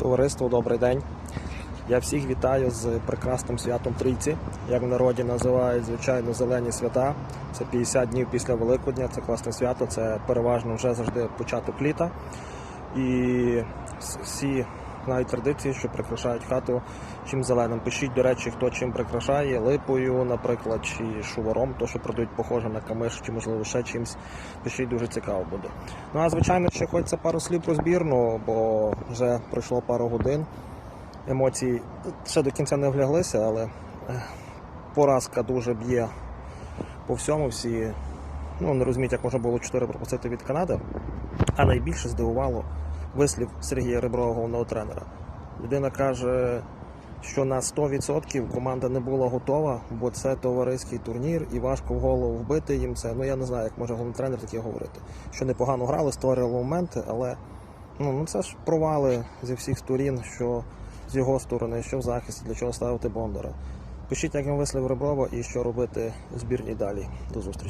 Товариство, добрий день. Я всіх вітаю з прекрасним святом Трійці. Як в народі називають, звичайно, зелені свята. Це 50 днів після Великодня, це класне свято, це переважно вже завжди початок літа. І всі знають традиції, що прикрашають хату чим зеленим. Пишіть, до речі, хто чим прикрашає, липою, наприклад, чи шуваром, то що продають похоже на камиш, чи можливо ще чимось. Пишіть, дуже цікаво буде. Ну а звичайно, ще хочеться пару слів про збірну, бо вже пройшло пару годин. Емоції ще до кінця не вляглися, але е, поразка дуже б'є по всьому. Всі ну, не розуміють, як можна було 4 пропустити від Канади. А найбільше здивувало вислів Сергія Реброва, головного тренера. Людина каже, що на 100% команда не була готова, бо це товариський турнір і важко в голову вбити їм це. Ну я не знаю, як може головний тренер таке говорити. Що непогано грали, створювали моменти, але ну, ну це ж провали зі всіх сторін, що з його сторони, що в захисті, для чого ставити Бондара. Пишіть, як він вислів Реброва і що робити збірні далі. До зустрічі.